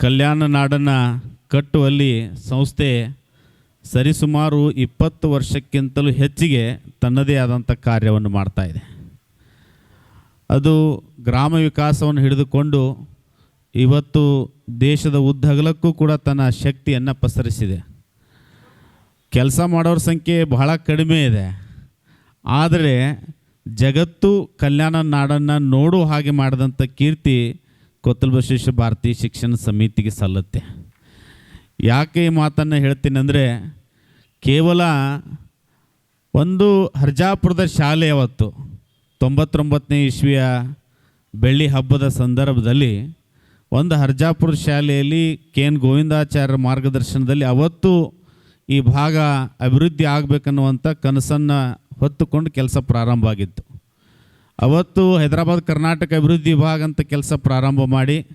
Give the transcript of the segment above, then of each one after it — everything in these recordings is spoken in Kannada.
ಕಲ್ಯಾಣ ನಾಡನ್ನು ಕಟ್ಟುವಲ್ಲಿ ಸಂಸ್ಥೆ ಸರಿಸುಮಾರು ಇಪ್ಪತ್ತು ವರ್ಷಕ್ಕಿಂತಲೂ ಹೆಚ್ಚಿಗೆ ತನ್ನದೇ ಆದಂಥ ಕಾರ್ಯವನ್ನು ಮಾಡ್ತಾ ಇದೆ. ಅದು ಗ್ರಾಮ ವಿಕಾಸವನ್ನು ಹಿಡಿದುಕೊಂಡು ಇವತ್ತು ದೇಶದ ಉದ್ದಗಲಕ್ಕೂ ಕೂಡ ತನ್ನ ಶಕ್ತಿಯನ್ನು ಪಸರಿಸಿದೆ. ಕೆಲಸ ಮಾಡೋರ ಸಂಖ್ಯೆ ಬಹಳ ಕಡಿಮೆ ಇದೆ. ಆದರೆ ಜಗತ್ತು ಕಲ್ಯಾಣ ನಾಡನ್ನು ನೋಡೋ ಹಾಗೆ ಮಾಡಿದಂಥ ಕೀರ್ತಿ ಕೊತ್ತಲ ಬಸವೇಶ್ವರ ಭಾರತೀಯ ಶಿಕ್ಷಣ ಸಮಿತಿಗೆ ಸಲ್ಲುತ್ತೆ. ಯಾಕೆ ಈ ಮಾತನ್ನು ಹೇಳ್ತೀನಿ ಅಂದರೆ, ಕೇವಲ ಒಂದು ಹರ್ಜಾಪುರದ ಶಾಲೆ ಅವತ್ತು, ತೊಂಬತ್ತೊಂಬತ್ತನೇ ಇಸ್ವಿಯ ಬೆಳ್ಳಿ ಹಬ್ಬದ ಸಂದರ್ಭದಲ್ಲಿ, ಒಂದು ಹರ್ಜಾಪುರ ಶಾಲೆಯಲ್ಲಿ ಕೆ ಎನ್ ಗೋವಿಂದಾಚಾರ್ಯರ ಮಾರ್ಗದರ್ಶನದಲ್ಲಿ ಅವತ್ತು ಈ ಭಾಗ ಅಭಿವೃದ್ಧಿ ಆಗಬೇಕನ್ನುವಂಥ ಕನಸನ್ನು ಹೊತ್ತುಕೊಂಡು ಕೆಲಸ ಪ್ರಾರಂಭ ಆಗಿತ್ತು. ಅವತ್ತು ಹೈದರಾಬಾದ್ ಕರ್ನಾಟಕ ಅಭಿವೃದ್ಧಿ ವಿಭಾಗ ಅಂತ ಕೆಲಸ ಪ್ರಾರಂಭ ಮಾಡಿ,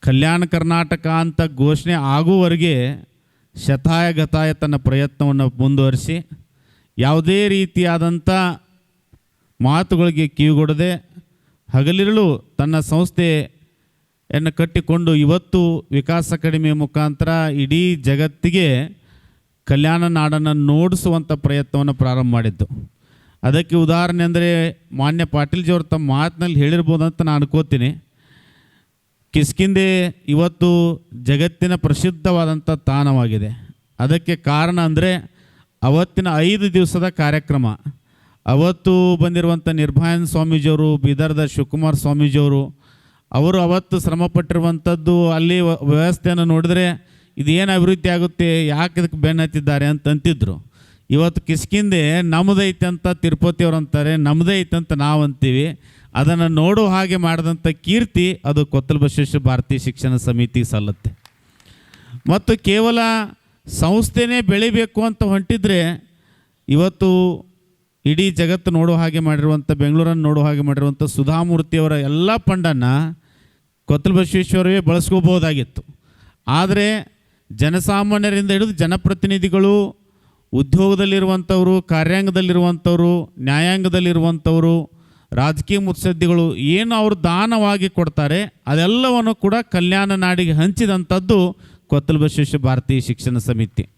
ಕಲ್ಯಾಣ ಕರ್ನಾಟಕ ಅಂತ ಘೋಷಣೆ ಆಗುವವರೆಗೆ ಶತಾಯ ಗತಾಯ ತನ್ನ ಪ್ರಯತ್ನವನ್ನು ಮುಂದುವರಿಸಿ, ಯಾವುದೇ ರೀತಿಯಾದಂಥ ಮಾತುಗಳಿಗೆ ಕಿವಿಗೊಡದೆ ಹಗಲಿರಲು ತನ್ನ ಸಂಸ್ಥೆಯನ್ನು ಕಟ್ಟಿಕೊಂಡು ಇವತ್ತು ವಿಕಾಸ ಅಕಾಡೆಮಿಯ ಮುಖಾಂತರ ಇಡೀ ಜಗತ್ತಿಗೆ ಕಲ್ಯಾಣ ನಾಡನ್ನು ನೋಡಿಸುವಂಥ ಪ್ರಯತ್ನವನ್ನು ಪ್ರಾರಂಭ ಮಾಡಿದ್ದು. ಅದಕ್ಕೆ ಉದಾಹರಣೆ ಅಂದರೆ ಮಾನ್ಯ ಪಾಟೀಲ್ಜಿಯವರು ತಮ್ಮ ಮಾತಿನಲ್ಲಿ ಹೇಳಿರ್ಬೋದು ಅಂತ ನಾನು ಅನ್ಕೋತೀನಿ. ಕಿಸ್ಕಿಂದೆ ಇವತ್ತು ಜಗತ್ತಿನ ಪ್ರಸಿದ್ಧವಾದಂಥ ತಾಣವಾಗಿದೆ. ಅದಕ್ಕೆ ಕಾರಣ ಅಂದರೆ ಅವತ್ತಿನ ಐದು ದಿವಸದ ಕಾರ್ಯಕ್ರಮ. ಅವತ್ತು ಬಂದಿರುವಂಥ ನಿರ್ಭಯನ್ ಸ್ವಾಮೀಜಿಯವರು, ಬೀದರ್ದ ಶಿವಕುಮಾರ್ ಸ್ವಾಮೀಜಿಯವರು, ಅವರು ಅವತ್ತು ಶ್ರಮಪಟ್ಟಿರುವಂಥದ್ದು ಅಲ್ಲಿ ವ್ಯವಸ್ಥೆಯನ್ನು ನೋಡಿದ್ರೆ ಇದು ಏನು ಅಭಿವೃದ್ಧಿ ಆಗುತ್ತೆ, ಯಾಕೆ ಇದಕ್ಕೆ ಬೆನ್ನು ಹತ್ತಿದ್ದಾರೆ ಅಂತ ಅಂತಿದ್ರು. ಇವತ್ತು ಕಿಸ್ಕಿಂದೆ ನಮ್ಮದೈತೆ ಅಂತ ತಿರುಪತಿಯವ್ರು ಅಂತಾರೆ ನಮ್ಮದೇ ಅಂತ ನಾವು ಅಂತೀವಿ. ಅದನ್ನು ನೋಡೋ ಹಾಗೆ ಮಾಡಿದಂಥ ಕೀರ್ತಿ ಅದು ಕೊತ್ತಲ ಬಸವೇಶ್ವರ ಭಾರತೀಯ ಶಿಕ್ಷಣ ಸಮಿತಿಗೆ ಸಲ್ಲುತ್ತೆ. ಮತ್ತು ಕೇವಲ ಸಂಸ್ಥೆನೇ ಬೆಳಿಬೇಕು ಅಂತ ಹೊಂಟಿದ್ರೆ ಇವತ್ತು ಇಡೀ ಜಗತ್ತು ನೋಡೋ ಹಾಗೆ ಮಾಡಿರುವಂಥ ಬೆಂಗಳೂರನ್ನು ನೋಡೋ ಹಾಗೆ ಮಾಡಿರುವಂಥ ಸುಧಾಮೂರ್ತಿಯವರ ಎಲ್ಲ ಪಂಡನ್ನು ಕೊತ್ತಲ ಬಸವೇಶ್ವರವೇ ಬಳಸ್ಕೋಬೋದಾಗಿತ್ತು. ಆದರೆ ಜನಸಾಮಾನ್ಯರಿಂದ ಹಿಡಿದು ಜನಪ್ರತಿನಿಧಿಗಳು ಉದ್ಯೋಗದಲ್ಲಿರುವಂಥವರು, ಕಾರ್ಯಾಂಗದಲ್ಲಿರುವಂಥವರು, ನ್ಯಾಯಾಂಗದಲ್ಲಿರುವಂಥವರು, ರಾಜಕೀಯ ಮುತ್ಸದ್ದಿಗಳು ಏನು ಅವರು ದಾನವಾಗಿ ಕೊಡ್ತಾರೆ, ಅದೆಲ್ಲವನ್ನು ಕೂಡ ಕಲ್ಯಾಣ ನಾಡಿಗೆ ಹಂಚಿದಂಥದ್ದು ಕೊತ್ತಲ ಬಸವೇಶ್ವರ ಭಾರತೀಯ ಶಿಕ್ಷಣ ಸಮಿತಿ.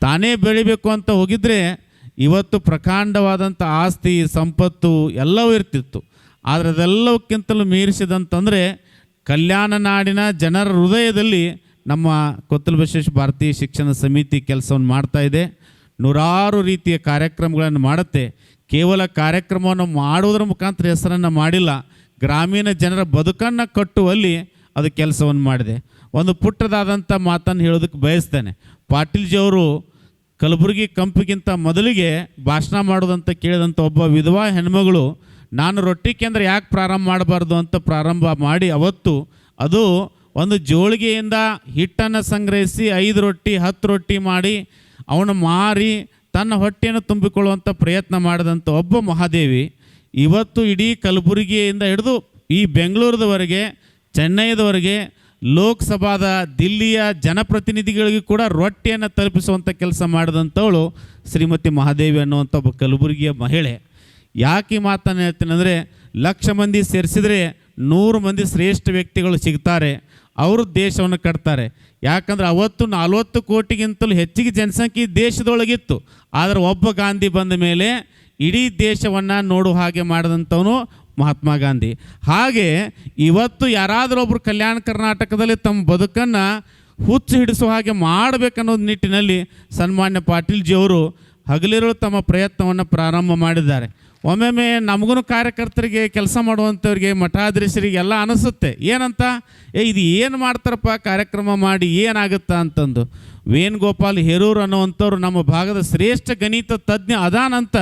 ತಾನೇ ಬೆಳಿಬೇಕು ಅಂತ ಹೋಗಿದ್ರೆ ಇವತ್ತು ಪ್ರಕಾಂಡವಾದಂಥ ಆಸ್ತಿ, ಸಂಪತ್ತು ಎಲ್ಲವೂ ಇರ್ತಿತ್ತು. ಆದರೆ ಅದೆಲ್ಲಕ್ಕಿಂತಲೂ ಮೀರಿಸಿದಂತಂದರೆ ಕಲ್ಯಾಣ ನಾಡಿನ ಜನರ ಹೃದಯದಲ್ಲಿ ನಮ್ಮ ಕೊತ್ತಲ ಬಸವೇಶ್ವರ ಭಾರತೀಯ ಶಿಕ್ಷಣ ಸಮಿತಿ ಕೆಲಸವನ್ನು ಮಾಡ್ತಾ ಇದೆ. ನೂರಾರು ರೀತಿಯ ಕಾರ್ಯಕ್ರಮಗಳನ್ನು ಮಾಡುತ್ತೆ. ಕೇವಲ ಕಾರ್ಯಕ್ರಮವನ್ನು ಮಾಡುವುದರ ಮುಖಾಂತರ ಹೆಸರನ್ನು ಮಾಡಿಲ್ಲ. ಗ್ರಾಮೀಣ ಜನರ ಬದುಕನ್ನು ಕಟ್ಟುವಲ್ಲಿ ಅದು ಕೆಲಸವನ್ನು ಮಾಡಿದೆ. ಒಂದು ಪುಟ್ಟದಾದಂಥ ಮಾತನ್ನು ಹೇಳೋದಕ್ಕೆ ಬಯಸ್ತೇನೆ. ಪಾಟೀಲ್ಜಿಯವರು ಕಲಬುರಗಿ ಕಂಪಿಗಿಂತ ಮೊದಲಿಗೆ ಭಾಷಣ ಮಾಡೋದಂತ ಕೇಳಿದಂಥ ಒಬ್ಬ ವಿಧವಾ ಹೆಣ್ಮಗಳು, ನಾನು ರೊಟ್ಟಿ ಕೇಂದ್ರ ಯಾಕೆ ಪ್ರಾರಂಭ ಮಾಡಬಾರ್ದು? ಅಂತ ಪ್ರಾರಂಭ ಮಾಡಿ ಅವತ್ತು ಅದು ಒಂದು ಜೋಳಿಗೆಯಿಂದ ಹಿಟ್ಟನ್ನು ಸಂಗ್ರಹಿಸಿ ಐದು ರೊಟ್ಟಿ, ಹತ್ತು ರೊಟ್ಟಿ ಮಾಡಿ ಅವನು ಮಾರಿ ತನ್ನ ಹೊಟ್ಟೆಯನ್ನು ತುಂಬಿಕೊಳ್ಳುವಂಥ ಪ್ರಯತ್ನ ಮಾಡಿದಂಥ ಒಬ್ಬ ಮಹಾದೇವಿ ಇವತ್ತು ಇಡೀ ಕಲಬುರಗಿಯಿಂದ ಹಿಡಿದು ಈ ಬೆಂಗಳೂರದವರೆಗೆ, ಚೆನ್ನೈದವರೆಗೆ, ಲೋಕಸಭಾದ ದಿಲ್ಲಿಯ ಜನಪ್ರತಿನಿಧಿಗಳಿಗೂ ಕೂಡ ರೊಟ್ಟಿಯನ್ನು ತಲುಪಿಸುವಂಥ ಕೆಲಸ ಮಾಡಿದಂಥವಳು ಶ್ರೀಮತಿ ಮಹಾದೇವಿ ಅನ್ನುವಂಥ ಒಬ್ಬ ಕಲಬುರಗಿಯ ಮಹಿಳೆ. ಯಾಕೆ ಮಾತನ್ನು ಹೇಳ್ತೀನಿ ಅಂದರೆ, ಲಕ್ಷ ಮಂದಿ ಸೇರಿಸಿದರೆ ನೂರು ಮಂದಿ ಶ್ರೇಷ್ಠ ವ್ಯಕ್ತಿಗಳು ಸಿಗ್ತಾರೆ, ಅವರು ದೇಶವನ್ನು ಕಟ್ತಾರೆ. ಯಾಕಂದ್ರೆ ಅವತ್ತು ನಲ್ವತ್ತು ಕೋಟಿಗಿಂತಲೂ ಹೆಚ್ಚಿಗೆ ಜನಸಂಖ್ಯೆ ದೇಶದೊಳಗಿತ್ತು. ಆದರೆ ಒಬ್ಬ ಗಾಂಧಿ ಬಂದ ಮೇಲೆ ಇಡೀ ದೇಶವನ್ನು ನೋಡುವ ಹಾಗೆ ಮಾಡಿದಂಥವನು ಮಹಾತ್ಮ ಗಾಂಧಿ. ಹಾಗೆ ಇವತ್ತು ಯಾರಾದರೂ ಒಬ್ಬರು ಕಲ್ಯಾಣ ಕರ್ನಾಟಕದಲ್ಲಿ ತಮ್ಮ ಬದುಕನ್ನು ಹುಚ್ಚು ಹಿಡಿಸುವ ಹಾಗೆ ಮಾಡಬೇಕನ್ನೋದು ನಿಟ್ಟಿನಲ್ಲಿ ಸನ್ಮಾನ್ಯ ಪಾಟೀಲ್ಜಿಯವರು ಹಗಲಿರುಳು ತಮ್ಮ ಪ್ರಯತ್ನವನ್ನು ಪ್ರಾರಂಭ ಮಾಡಿದ್ದಾರೆ. ಒಮ್ಮೊಮ್ಮೆ ನಮಗೂ ಕಾರ್ಯಕರ್ತರಿಗೆ ಕೆಲಸ ಮಾಡುವಂಥವ್ರಿಗೆ, ಮಠಾಧೀಶರಿಗೆ ಎಲ್ಲ ಅನಿಸುತ್ತೆ. ಏನಂತ? ಏ, ಇದು ಏನು ಮಾಡ್ತಾರಪ್ಪ ಕಾರ್ಯಕ್ರಮ ಮಾಡಿ, ಏನಾಗುತ್ತಾ ಅಂತಂದು. ವೇಣುಗೋಪಾಲ್ ಹೇರೂರು ಅನ್ನುವಂಥವ್ರು ನಮ್ಮ ಭಾಗದ ಶ್ರೇಷ್ಠ ಗಣಿತ ತಜ್ಞ ಅದಾನಂತ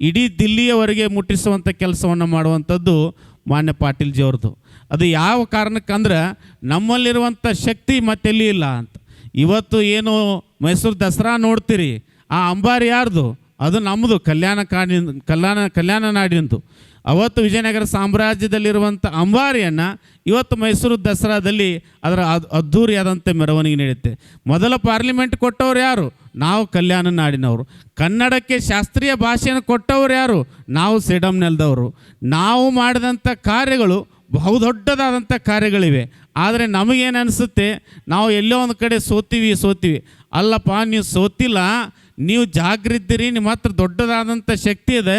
ಇಡೀ ದಿಲ್ಲಿಯವರೆಗೆ ಮುಟ್ಟಿಸುವಂಥ ಕೆಲಸವನ್ನು ಮಾಡುವಂಥದ್ದು ಮಾನ್ಯ ಪಾಟೀಲ್ಜಿಯವ್ರದ್ದು ಅದು ಯಾವ ಕಾರಣಕ್ಕಂದ್ರೆ, ನಮ್ಮಲ್ಲಿರುವಂಥ ಶಕ್ತಿ ಮತ್ತೆಲ್ಲಿ ಇಲ್ಲ ಅಂತ. ಇವತ್ತು ಏನು ಮೈಸೂರು ದಸರಾ ನೋಡ್ತೀರಿ, ಆ ಅಂಬಾರಿ ಯಾರ್ದು? ಅದು ನಮ್ಮದು ಕಲ್ಯಾಣ ಕಾಡಿನ ಕಲ್ಯಾಣ ಕಲ್ಯಾಣ ನಾಡಿಂದು ಅವತ್ತು ವಿಜಯನಗರ ಸಾಮ್ರಾಜ್ಯದಲ್ಲಿರುವಂಥ ಅಂಬಾರಿಯನ್ನು ಇವತ್ತು ಮೈಸೂರು ದಸರಾದಲ್ಲಿ ಅದರ ಅದ್- ಅದ್ಧೂರಿಯಾದಂಥ ಮೆರವಣಿಗೆ ನಡೆಯುತ್ತೆ. ಮೊದಲ ಪಾರ್ಲಿಮೆಂಟ್ ಕೊಟ್ಟವ್ರು ಯಾರು? ನಾವು ಕಲ್ಯಾಣ ನಾಡಿನವರು. ಕನ್ನಡಕ್ಕೆ ಶಾಸ್ತ್ರೀಯ ಭಾಷೆಯನ್ನು ಕೊಟ್ಟವ್ರು ಯಾರು? ನಾವು ಸೇಡಮ್ ನೆಲದವರು. ನಾವು ಮಾಡಿದಂಥ ಕಾರ್ಯಗಳು ಬಹುದೊಡ್ಡದಾದಂಥ ಕಾರ್ಯಗಳಿವೆ. ಆದರೆ ನಮಗೇನು ಅನಿಸುತ್ತೆ? ನಾವು ಎಲ್ಲೋ ಒಂದು ಕಡೆ ಸೋತೀವಿ ಸೋತೀವಿ. ಅಲ್ಲಪ್ಪ, ನೀವು ಸೋತಿಲ್ಲ. ನೀವು ಜಾಗೃತಿರಿ ನಿಮ್ಮ ಹತ್ರ ದೊಡ್ಡದಾದಂಥ ಶಕ್ತಿ ಇದೆ.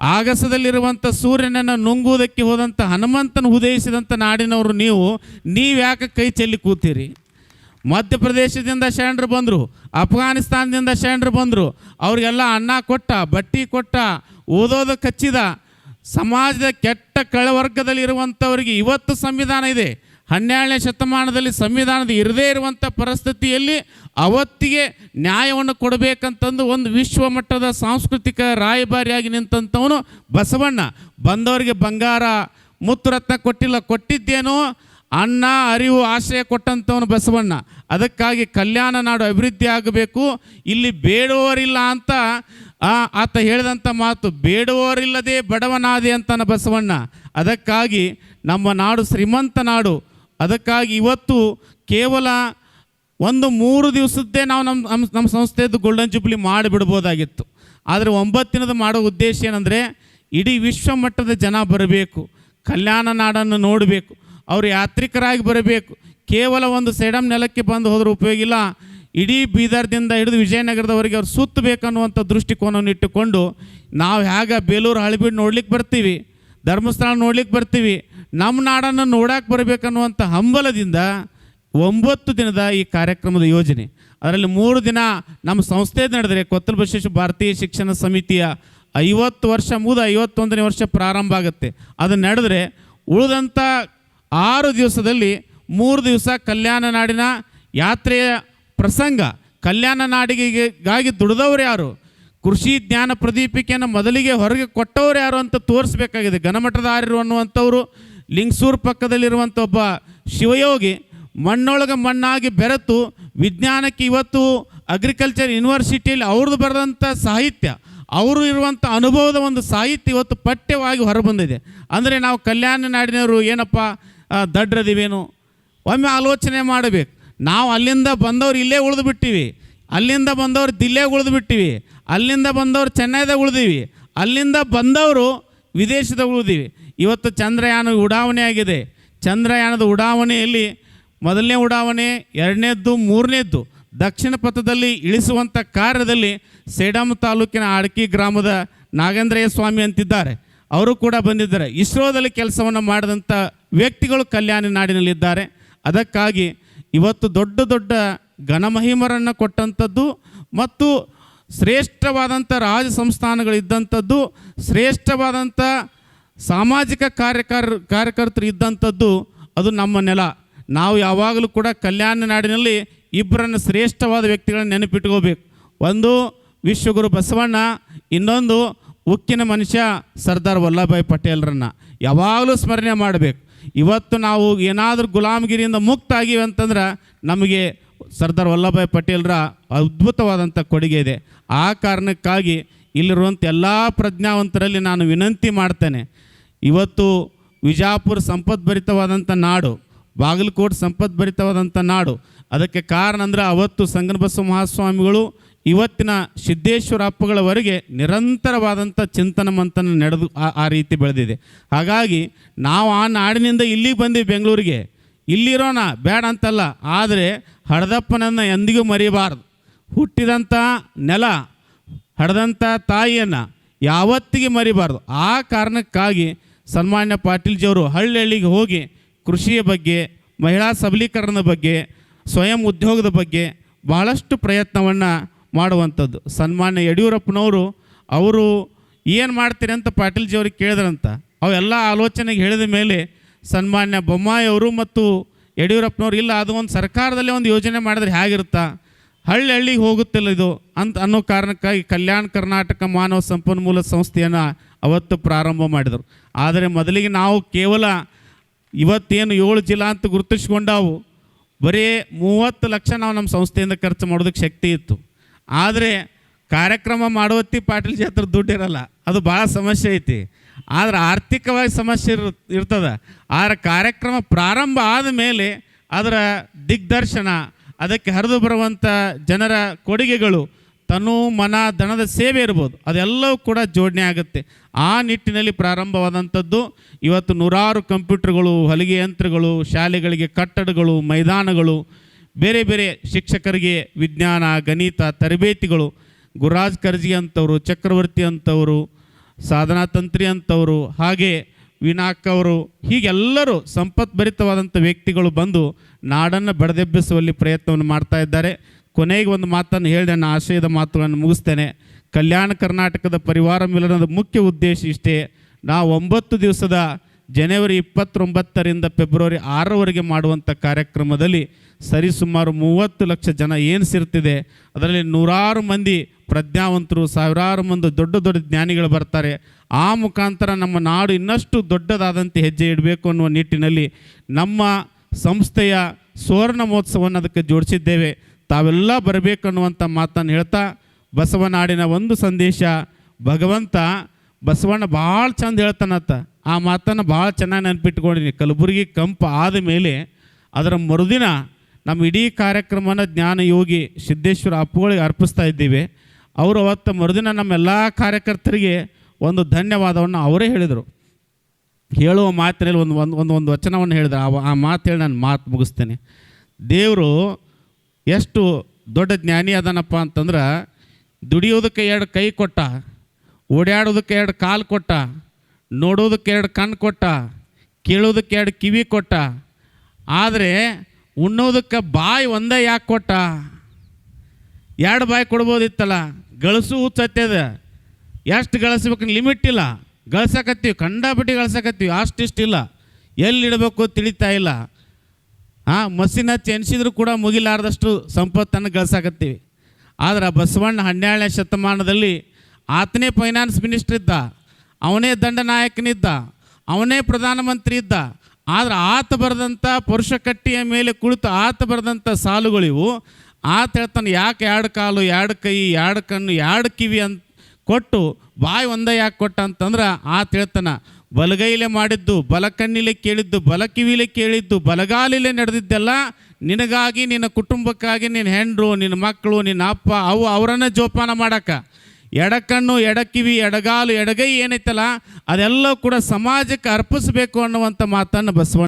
ಆಗಸದಲ್ಲಿರುವಂಥ ಸೂರ್ಯನನ್ನು ನುಂಗುವುದಕ್ಕೆ ಹೋದಂಥ ಹನುಮಂತನ ಉದಯಿಸಿದಂಥ ನಾಡಿನವರು ನೀವು ನೀವು ಯಾಕೆ ಕೈ ಚೆಲ್ಲಿ ಕೂತೀರಿ? ಮಧ್ಯಪ್ರದೇಶದಿಂದ ಶರಣರು ಬಂದರು, ಅಫ್ಘಾನಿಸ್ತಾನದಿಂದ ಶರಣರು ಬಂದರು, ಅವ್ರಿಗೆಲ್ಲ ಅನ್ನ ಕೊಟ್ಟ, ಬಟ್ಟಿ ಕೊಟ್ಟ, ಓದೋದು ಕಚ್ಚಿದ, ಸಮಾಜದ ಕೆಟ್ಟ ಕೆಳವರ್ಗದಲ್ಲಿರುವಂಥವರಿಗೆ ಇವತ್ತು ಸಂವಿಧಾನ ಇದೆ. ಹನ್ನೆರಡನೇ ಶತಮಾನದಲ್ಲಿ ಸಂವಿಧಾನದ ಇರದೇ ಇರುವಂಥ ಪರಿಸ್ಥಿತಿಯಲ್ಲಿ ಅವತ್ತಿಗೆ ನ್ಯಾಯವನ್ನು ಕೊಡಬೇಕಂತಂದು ಒಂದು ವಿಶ್ವಮಟ್ಟದ ಸಾಂಸ್ಕೃತಿಕ ರಾಯಭಾರಿಯಾಗಿ ನಿಂತಂಥವನು ಬಸವಣ್ಣ. ಬಂದವರಿಗೆ ಬಂಗಾರ, ಮುತ್ತುರತ್ನ ಕೊಟ್ಟಿಲ್ಲ, ಕೊಟ್ಟಿದ್ದೇನೋ ಅನ್ನ, ಅರಿವು ಆಶಯ ಕೊಟ್ಟಂಥವನು ಬಸವಣ್ಣ. ಅದಕ್ಕಾಗಿ ಕಲ್ಯಾಣ ನಾಡು ಅಭಿವೃದ್ಧಿ ಆಗಬೇಕು. ಇಲ್ಲಿ ಬೇಡುವವರಿಲ್ಲ ಅಂತ ಆತ ಹೇಳಿದಂಥ ಮಾತು ಬೇಡುವವರಿಲ್ಲದೆ ಬಡವನಾದೆ ಅಂತಾನೆ ಬಸವಣ್ಣ. ಅದಕ್ಕಾಗಿ ನಮ್ಮ ನಾಡು ಶ್ರೀಮಂತ ನಾಡು. ಅದಕ್ಕಾಗಿ ಇವತ್ತು ಕೇವಲ ಒಂದು ಮೂರು ದಿವಸದ್ದೇ ನಾವು ನಮ್ಮ ನಮ್ಮ ನಮ್ಮ ಸಂಸ್ಥೆಯದ್ದು ಗೋಲ್ಡನ್ ಜೂಬ್ಲಿ ಮಾಡಿಬಿಡ್ಬೋದಾಗಿತ್ತು. ಆದರೆ ಒಂಬತ್ತು ದಿನದ ಮಾಡೋ ಉದ್ದೇಶ ಏನಂದರೆ ಇಡೀ ವಿಶ್ವ ಮಟ್ಟದ ಜನ ಬರಬೇಕು. ಕಲ್ಯಾಣ ನಾಡನ್ನು ನೋಡಬೇಕು. ಅವರು ಯಾತ್ರಿಕರಾಗಿ ಬರಬೇಕು. ಕೇವಲ ಒಂದು ಸೆಡಮ್ ನೆಲಕ್ಕೆ ಬಂದು ಹೋದ್ರೆ ಉಪಯೋಗ ಇಲ್ಲ. ಇಡೀ ಬೀದರ್ದಿಂದ ಹಿಡಿದು ವಿಜಯನಗರದವರೆಗೆ ಅವ್ರು ಸುತ್ತಬೇಕನ್ನುವಂಥ ದೃಷ್ಟಿಕೋನವನ್ನು ಇಟ್ಟುಕೊಂಡು ನಾವು ಹೇಗೆ ಬೇಲೂರು, ಹಳಿಬೀಡು ನೋಡ್ಲಿಕ್ಕೆ ಬರ್ತೀವಿ. ಧರ್ಮಸ್ಥಳ ನೋಡ್ಲಿಕ್ಕೆ ಬರ್ತೀವಿ. ನಮ್ಮ ನಾಡನ್ನು ನೋಡಕ್ಕೆ ಬರಬೇಕನ್ನುವಂಥ ಹಂಬಲದಿಂದ ಒಂಬತ್ತು ದಿನದ ಈ ಕಾರ್ಯಕ್ರಮದ ಯೋಜನೆ. ಅದರಲ್ಲಿ ಮೂರು ದಿನ ನಮ್ಮ ಸಂಸ್ಥೆ ನಡೆದರೆ ಕೊತ್ತಲ ಬಸವೇಶ್ವರ ಭಾರತೀಯ ಶಿಕ್ಷಣ ಸಮಿತಿಯ ಐವತ್ತು ವರ್ಷ, ಮುಗಿದು ಐವತ್ತೊಂದನೇ ವರ್ಷ ಪ್ರಾರಂಭ ಆಗುತ್ತೆ. ಅದು ನಡೆದರೆ ಉಳಿದಂಥ ಆರು ದಿವಸದಲ್ಲಿ ಮೂರು ದಿವಸ ಕಲ್ಯಾಣ ನಾಡಿನ ಯಾತ್ರೆಯ ಪ್ರಸಂಗ. ಕಲ್ಯಾಣ ನಾಡಿಗೆಗಾಗಿ ದುಡಿದವರು ಯಾರು? ಕೃಷಿ ಜ್ಞಾನ ಪ್ರದೀಪಿಕೆಯನ್ನು ಮೊದಲಿಗೆ ಹೊರಗೆ ಕೊಟ್ಟವರು ಯಾರು ಅಂತ ತೋರಿಸ್ಬೇಕಾಗಿದೆ. ಘನಮಠದಾರರು ಅನ್ನುವಂಥವ್ರು, ಲಿಂಗಸೂರು ಪಕ್ಕದಲ್ಲಿರುವಂಥ ಒಬ್ಬ ಶಿವಯೋಗಿ, ಮಣ್ಣೊಳಗೆ ಮಣ್ಣಾಗಿ ಬೆರೆತು ವಿಜ್ಞಾನಕ್ಕೆ ಇವತ್ತು ಅಗ್ರಿಕಲ್ಚರ್ ಯೂನಿವರ್ಸಿಟಿಯಲ್ಲಿ ಅವ್ರದ್ದು ಬರೆದಂಥ ಸಾಹಿತ್ಯ, ಅವರು ಇರುವಂಥ ಅನುಭವದ ಒಂದು ಸಾಹಿತ್ಯ ಇವತ್ತು ಪಠ್ಯವಾಗಿ ಹೊರಬಂದಿದೆ. ಅಂದರೆ ನಾವು ಕಲ್ಯಾಣ ನಾಡಿನವರು ಏನಪ್ಪ ದಡ್ರದಿವೇನು? ಒಮ್ಮೆ ಆಲೋಚನೆ ಮಾಡಬೇಕು. ನಾವು ಅಲ್ಲಿಂದ ಬಂದವ್ರು ಇಲ್ಲೇ ಉಳಿದು ಬಿಟ್ಟಿವಿ. ಅಲ್ಲಿಂದ ಬಂದವರು ದಿಲ್ಲಿಯಾಗ ಉಳಿದು ಬಿಟ್ಟಿವಿ. ಅಲ್ಲಿಂದ ಬಂದವರು ಚೆನ್ನೈದಾಗ ಉಳಿದೀವಿ. ಅಲ್ಲಿಂದ ಬಂದವರು ವಿದೇಶದಾಗ ಉಳಿದೀವಿ. ಇವತ್ತು ಚಂದ್ರಯಾನ ಉಡಾವಣೆ ಆಗಿದೆ. ಚಂದ್ರಯಾನದ ಉಡಾವಣೆಯಲ್ಲಿ ಮೊದಲನೇ ಉಡಾವಣೆ, ಎರಡನೇದ್ದು, ಮೂರನೇದ್ದು ದಕ್ಷಿಣ ಪಥದಲ್ಲಿ ಇಳಿಸುವಂಥ ಕಾರ್ಯದಲ್ಲಿ ಸೇಡಂ ತಾಲೂಕಿನ ಅಡಕಿ ಗ್ರಾಮದ ನಾಗೇಂದ್ರಯ್ಯ ಸ್ವಾಮಿ ಅಂತಿದ್ದಾರೆ. ಅವರು ಕೂಡ ಬಂದಿದ್ದಾರೆ. ಇಸ್ರೋದಲ್ಲಿ ಕೆಲಸವನ್ನು ಮಾಡಿದಂಥ ವ್ಯಕ್ತಿಗಳು ಕಲ್ಯಾಣ ನಾಡಿನಲ್ಲಿದ್ದಾರೆ. ಅದಕ್ಕಾಗಿ ಇವತ್ತು ದೊಡ್ಡ ದೊಡ್ಡ ಘನಮಹಿಮರನ್ನು ಕೊಟ್ಟಂಥದ್ದು ಮತ್ತು ಶ್ರೇಷ್ಠವಾದಂಥ ರಾಜ ಸಂಸ್ಥಾನಗಳಿದ್ದಂಥದ್ದು, ಶ್ರೇಷ್ಠವಾದಂಥ ಸಾಮಾಜಿಕ ಕಾರ್ಯಕರ್, ಕಾರ್ಯಕರ್ತರು ಇದ್ದಂಥದ್ದು ಅದು ನಮ್ಮ ನೆಲ. ನಾವು ಯಾವಾಗಲೂ ಕೂಡ ಕಲ್ಯಾಣ ನಾಡಿನಲ್ಲಿ ಇಬ್ಬರನ್ನು ಶ್ರೇಷ್ಠವಾದ ವ್ಯಕ್ತಿಗಳನ್ನು ನೆನಪಿಟ್ಕೋಬೇಕು. ಒಂದು ವಿಶ್ವಗುರು ಬಸವಣ್ಣ, ಇನ್ನೊಂದು ಉಕ್ಕಿನ ಮನುಷ್ಯ ಸರ್ದಾರ್ ವಲ್ಲಭಾಯ್ ಪಟೇಲ್ರನ್ನು. ಯಾವಾಗಲೂ ಸ್ಮರಣೆ ಮಾಡಬೇಕು. ಇವತ್ತು ನಾವು ಏನಾದರೂ ಗುಲಾಮಗಿರಿಯಿಂದ ಮುಕ್ತ ಆಗಿವೆ ಅಂತಂದ್ರೆ ನಮಗೆ ಸರ್ದಾರ್ ವಲ್ಲಭಾಯ್ ಪಟೇಲ್ರ ಅದ್ಭುತವಾದಂಥ ಕೊಡುಗೆ ಇದೆ. ಆ ಕಾರಣಕ್ಕಾಗಿ ಇಲ್ಲಿರುವಂಥ ಎಲ್ಲ ಪ್ರಜ್ಞಾವಂತರಲ್ಲಿ ನಾನು ವಿನಂತಿ ಮಾಡ್ತೇನೆ. ಇವತ್ತು ವಿಜಾಪುರ ಸಂಪದ್ಭರಿತವಾದಂಥ ನಾಡು, ಬಾಗಲಕೋಟೆ ಸಂಪದ್ಭರಿತವಾದಂಥ ನಾಡು, ಅದಕ್ಕೆ ಕಾರಣ ಅಂದರೆ ಅವತ್ತು ಸಂಗನಬಸವ ಮಹಾಸ್ವಾಮಿಗಳು ಇವತ್ತಿನ ಸಿದ್ದೇಶ್ವರ ಅಪ್ಪಗಳವರೆಗೆ ನಿರಂತರವಾದಂಥ ಚಿಂತನ ಮಂಥನ ನಡೆದು ಆ ಆ ರೀತಿ ಬೆಳೆದಿದೆ. ಹಾಗಾಗಿ ನಾವು ಆ ನಾಡಿನಿಂದ ಇಲ್ಲಿಗೆ ಬಂದೀವಿ ಬೆಂಗಳೂರಿಗೆ. ಇಲ್ಲಿರೋಣ ಬೇಡ ಅಂತಲ್ಲ, ಆದರೆ ಹಡದಪ್ಪನನ್ನು ಎಂದಿಗೂ ಮರಿಬಾರ್ದು. ಹುಟ್ಟಿದಂಥ ನೆಲ ಹಡದಂಥ ತಾಯಿಯನ್ನು ಯಾವತ್ತಿಗೆ ಮರಿಬಾರ್ದು. ಆ ಕಾರಣಕ್ಕಾಗಿ ಸನ್ಮಾನ್ಯ ಪಾಟೀಲ್ಜಿಯವರು ಹಳ್ಳಿ ಹಳ್ಳಿಗೆ ಹೋಗಿ ಕೃಷಿಯ ಬಗ್ಗೆ, ಮಹಿಳಾ ಸಬಲೀಕರಣದ ಬಗ್ಗೆ, ಸ್ವಯಂ ಉದ್ಯೋಗದ ಬಗ್ಗೆ ಭಾಳಷ್ಟು ಪ್ರಯತ್ನವನ್ನು ಮಾಡುವಂಥದ್ದು. ಸನ್ಮಾನ್ಯ ಯಡಿಯೂರಪ್ಪನವರು, ಅವರು ಏನು ಮಾಡ್ತೀರಿ ಅಂತ ಪಾಟೀಲ್ಜಿಯವ್ರಿಗೆ ಕೇಳಿದ್ರಂತ. ಅವೆಲ್ಲ ಆಲೋಚನೆಗೆ ಹೇಳಿದ ಮೇಲೆ ಸನ್ಮಾನ್ಯ ಬೊಮ್ಮಾಯಿ ಅವರು ಮತ್ತು ಯಡಿಯೂರಪ್ಪನವ್ರು, ಇಲ್ಲ, ಅದು ಒಂದು ಸರ್ಕಾರದಲ್ಲೇ ಒಂದು ಯೋಜನೆ ಮಾಡಿದ್ರೆ ಹೇಗಿರುತ್ತಾ? ಹಳ್ಳಿ ಹಳ್ಳಿಗೆ ಹೋಗುತ್ತಿಲ್ಲ ಇದು ಅಂತ ಅನ್ನೋ ಕಾರಣಕ್ಕಾಗಿ ಕಲ್ಯಾಣ ಕರ್ನಾಟಕ ಮಾನವ ಸಂಪನ್ಮೂಲ ಸಂಸ್ಥೆಯನ್ನು ಅವತ್ತು ಪ್ರಾರಂಭ ಮಾಡಿದರು. ಆದರೆ ಮೊದಲಿಗೆ ನಾವು ಕೇವಲ ಇವತ್ತೇನು ಏಳು ಜಿಲ್ಲಾ ಅಂತ ಗುರುತಿಸ್ಕೊಂಡಾವು, ಬರೀ ಮೂವತ್ತು ಲಕ್ಷ ನಾವು ನಮ್ಮ ಸಂಸ್ಥೆಯಿಂದ ಖರ್ಚು ಮಾಡೋದಕ್ಕೆ ಶಕ್ತಿ ಇತ್ತು. ಆದರೆ ಕಾರ್ಯಕ್ರಮ ಮಾಡುವತ್ತಿ ಪಾಟೀಲ್ ಜಾತ್ರೆ ದುಡ್ಡು ಇರಲ್ಲ, ಅದು ಭಾಳ ಸಮಸ್ಯೆ ಐತಿ. ಆದ್ರೆ ಆರ್ಥಿಕವಾಗಿ ಸಮಸ್ಯೆ ಇರ್, ಇರ್ತದೆ. ಆದರೆ ಕಾರ್ಯಕ್ರಮ ಪ್ರಾರಂಭ ಆದ ಮೇಲೆ ಅದರ ದಿಗ್ದರ್ಶನ, ಅದಕ್ಕೆ ಹರಿದು ಬರುವಂಥ ಜನರ ಕೊಡುಗೆಗಳು, ತನು ಮನ ದನದ ಸೇವೆ ಇರ್ಬೋದು, ಅದೆಲ್ಲವೂ ಕೂಡ ಜೋಡಣೆ ಆಗುತ್ತೆ. ಆ ನಿಟ್ಟಿನಲ್ಲಿ ಪ್ರಾರಂಭವಾದಂಥದ್ದು, ಇವತ್ತು ನೂರಾರು ಕಂಪ್ಯೂಟರ್ಗಳು, ಹೊಲಿಗೆ ಯಂತ್ರಗಳು, ಶಾಲೆಗಳಿಗೆ ಕಟ್ಟಡಗಳು, ಮೈದಾನಗಳು, ಬೇರೆ ಬೇರೆ ಶಿಕ್ಷಕರಿಗೆ ವಿಜ್ಞಾನ, ಗಣಿತ, ತರಬೇತಿಗಳು ಗುರುರಾಜ್ ಕರ್ಜಿ ಅಂಥವರು ಚಕ್ರವರ್ತಿ ಅಂತವರು ಸಾಧನಾ ತಂತ್ರಿ ಅಂತವರು, ಹಾಗೆ ವಿನಾಕ್ ಅವರು, ಹೀಗೆಲ್ಲರೂ ಸಂಪತ್ಭರಿತವಾದಂಥ ವ್ಯಕ್ತಿಗಳು ಬಂದು ನಾಡನ್ನು ಬಡದೆಬ್ಬಿಸುವಲ್ಲಿ ಪ್ರಯತ್ನವನ್ನು ಮಾಡ್ತಾ ಇದ್ದಾರೆ. ಕೊನೆಗೆ ಒಂದು ಮಾತನ್ನು ಹೇಳಿ ನನ್ನ ಆಶಯದ ಮಾತುಗಳನ್ನು ಮುಗಿಸ್ತೇನೆ. ಕಲ್ಯಾಣ ಕರ್ನಾಟಕದ ಪರಿವಾರ ಮಿಲನದ ಮುಖ್ಯ ಉದ್ದೇಶ ಇಷ್ಟೇ. ನಾವು ಒಂಬತ್ತು ದಿವಸದ ಜನವರಿ ಇಪ್ಪತ್ತೊಂಬತ್ತರಿಂದ ಫೆಬ್ರವರಿ ಆರರವರೆಗೆ ಮಾಡುವಂಥ ಕಾರ್ಯಕ್ರಮದಲ್ಲಿ ಸರಿಸುಮಾರು ಮೂವತ್ತು ಲಕ್ಷ ಜನ ಏನು ಸೇರ್ತಿದೆ, ಅದರಲ್ಲಿ ನೂರಾರು ಮಂದಿ ಪ್ರಜ್ಞಾವಂತರು, ಸಾವಿರಾರು ಮಂದಿ ದೊಡ್ಡ ದೊಡ್ಡ ಜ್ಞಾನಿಗಳು ಬರ್ತಾರೆ. ಆ ಮುಖಾಂತರ ನಮ್ಮ ನಾಡು ಇನ್ನಷ್ಟು ದೊಡ್ಡದಾದಂತೆ ಹೆಜ್ಜೆ ಇಡಬೇಕು ಅನ್ನುವ ನಿಟ್ಟಿನಲ್ಲಿ ನಮ್ಮ ಸಂಸ್ಥೆಯ ಸುವರ್ಣ ಮಹೋತ್ಸವವನ್ನು ಅದಕ್ಕೆ ಜೋಡಿಸಿದ್ದೇವೆ. ತಾವೆಲ್ಲ ಬರಬೇಕನ್ನುವಂಥ ಮಾತನ್ನು ಹೇಳ್ತಾ ಬಸವನಾಡಿನ ಒಂದು ಸಂದೇಶ, ಭಗವಂತ ಬಸವಣ್ಣ ಭಾಳ ಚಂದ ಹೇಳ್ತಾನತ್ತ ಆ ಮಾತನ್ನು ಭಾಳ ಚೆನ್ನಾಗಿ ನೆನಪಿಟ್ಕೊಂಡಿನಿ ಕಲಬುರಗಿ ಕಂಪ್ ಆದ ಮೇಲೆ ಅದರ ಮರುದಿನ ನಮ್ಮ ಇಡೀ ಕಾರ್ಯಕ್ರಮನ ಜ್ಞಾನ ಯೋಗಿ ಸಿದ್ದೇಶ್ವರ ಅಪ್ಪುಗಳಿಗೆ ಅರ್ಪಿಸ್ತಾ ಇದ್ದೀವಿ. ಅವರು ಅವತ್ತು ಮರುದಿನ ನಮ್ಮೆಲ್ಲ ಕಾರ್ಯಕರ್ತರಿಗೆ ಒಂದು ಧನ್ಯವಾದವನ್ನು ಅವರೇ ಹೇಳಿದರು. ಹೇಳುವ ಮಾತಿನಲ್ಲಿ ಒಂದು ಒಂದು ಒಂದು ಒಂದು ವಚನವನ್ನು ಹೇಳಿದ್ರು. ಆ ಆ ಮಾತು ಹೇಳಿ ನಾನು ಮಾತು ಮುಗಿಸ್ತೇನೆ. ದೇವರು ಎಷ್ಟು ದೊಡ್ಡ ಜ್ಞಾನಿ ಅದನಪ್ಪ ಅಂತಂದ್ರೆ ದುಡಿಯೋದಕ್ಕೆ ಎರಡು ಕೈ ಕೊಟ್ಟ ಓಡಾಡೋದಕ್ಕೆ ಎರಡು ಕಾಲು ಕೊಟ್ಟ ನೋಡೋದಕ್ಕೆ ಎರಡು ಕಣ್ಣು ಕೊಟ್ಟ, ಕೇಳೋದಕ್ಕೆ ಎರಡು ಕಿವಿ ಕೊಟ್ಟ, ಆದರೆ ಉಣ್ಣೋದಕ್ಕೆ ಬಾಯಿ ಒಂದೇ ಯಾಕೆ ಕೊಟ್ಟ? ಎರಡು ಬಾಯಿ ಕೊಡ್ಬೋದಿತ್ತಲ್ಲ? ಗಳಿಸು ಹುಚ್ಚತ್ತದ ಎಷ್ಟು ಗಳಿಸ್ಬೇಕು ಲಿಮಿಟ್ ಇಲ್ಲ. ಗಳಿಸಕತ್ತೀವಿ, ಕಂಡಾಪಟ್ಟಿ ಗಳಿಸಕತ್ತೀವಿ ಅಷ್ಟಿಷ್ಟಿಲ್ಲ ಎಲ್ಲಿ ಇಡಬೇಕು ತಿಳಿತಾ ಇಲ್ಲ. ಹಾಂ ಮಸಿನ ಚೆನ್ಸಿದ್ರು ಕೂಡ ಮುಗಿಲಾರ್ದಷ್ಟು ಸಂಪತ್ತನ್ನು ಗಳಿಸಕತ್ತೀವಿ. ಆದ್ರೆ ಬಸವಣ್ಣ ಹನ್ನೆರಡನೇ ಶತಮಾನದಲ್ಲಿ ಆತನೇ ಫೈನಾನ್ಸ್ ಮಿನಿಸ್ಟ್ರ್ ಇದ್ದ. ಅವನೇ ದಂಡನಾಯಕನಿದ್ದ ಅವನೇ ಪ್ರಧಾನಮಂತ್ರಿ ಇದ್ದ, ಆದರೆ ಆತ ಬರೆದಂಥ ಪುರುಷ ಕಟ್ಟಿಯ ಮೇಲೆ ಕುಳಿತು ಆತ ಬರೆದಂಥ ಸಾಲುಗಳಿವು. ಆತ ಹೇಳ್ತಾನೆ, ಯಾಕೆ ಎರಡು ಕಾಲು, ಎರಡು ಕೈ, ಎರಡು ಕಣ್ಣು, ಎರಡು ಕಿವಿ ಅಂತ ಕೊಟ್ಟು ಬಾಯಿ ಒಂದೇ ಯಾಕೆ ಕೊಟ್ಟ ಅಂತಂದ್ರೆ ಆತ ಹೇಳ್ತಾನೆ, ಬಲಗೈಲೆ ಮಾಡಿದ್ದು ಬಲ ಕಣ್ಣಿಲೆ ಕೇಳಿದ್ದು ಬಲ ಕಿವಿಲೆ ಕೇಳಿದ್ದು, ಬಲಗಾಲಿಲೆ ನಡೆದಿದ್ದೆಲ್ಲ ನಿನಗಾಗಿ, ನಿನ್ನ ಕುಟುಂಬಕ್ಕಾಗಿ, ನಿನ್ನ ಹೆಂಡ್ರು, ನಿನ್ನ ಮಕ್ಕಳು, ನಿನ್ನ ಅಪ್ಪ, ಅವು ಅವರನ್ನ ಜೋಪಾನ ಮಾಡಕ್ಕ ಎಡಕಣ್ಣು ಎಡಕಿವಿ ಎಡಗಾಲು ಎಡಗೈ ಏನೈತಲ್ಲ ಅದೆಲ್ಲ ಕೂಡ ಸಮಾಜಕ್ಕೆ ಅರ್ಪಿಸಬೇಕು ಅನ್ನುವಂಥ ಮಾತನ್ನು ಬಸವಣ್ಣ